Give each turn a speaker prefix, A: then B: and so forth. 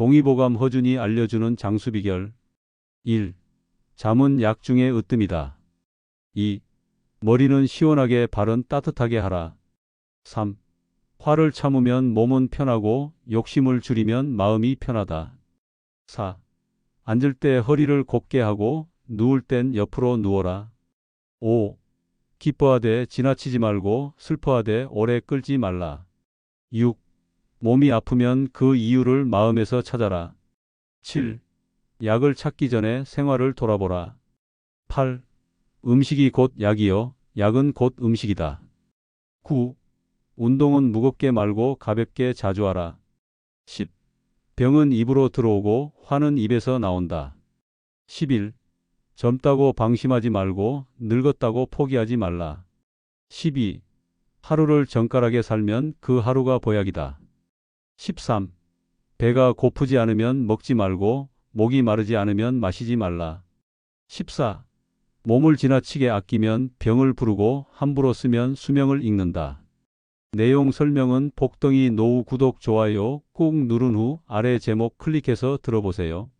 A: 동의보감 허준이 알려주는 장수비결 1. 잠은 약 중에 으뜸이다. 2. 머리는 시원하게 발은 따뜻하게 하라. 3. 화를 참으면 몸은 편하고 욕심을 줄이면 마음이 편하다. 4. 앉을 때 허리를 곧게 하고 누울 땐 옆으로 누워라. 5. 기뻐하되 지나치지 말고 슬퍼하되 오래 끌지 말라. 6. 몸이 아프면 그 이유를 마음에서 찾아라. 7. 약을 찾기 전에 생활을 돌아보라. 8. 음식이 곧 약이요. 약은 곧 음식이다. 9. 운동은 무겁게 말고 가볍게 자주 하라. 10. 병은 입으로 들어오고 화는 입에서 나온다. 11. 젊다고 방심하지 말고 늙었다고 포기하지 말라. 12. 하루를 정갈하게 살면 그 하루가 보약이다. 13. 배가 고프지 않으면 먹지 말고 목이 마르지 않으면 마시지 말라. 14. 몸을 지나치게 아끼면 병을 부르고 함부로 쓰면 수명을 잃는다. 내용 설명은 복덩이 노후 구독 좋아요 꾹 누른 후 아래 제목 클릭해서 들어보세요.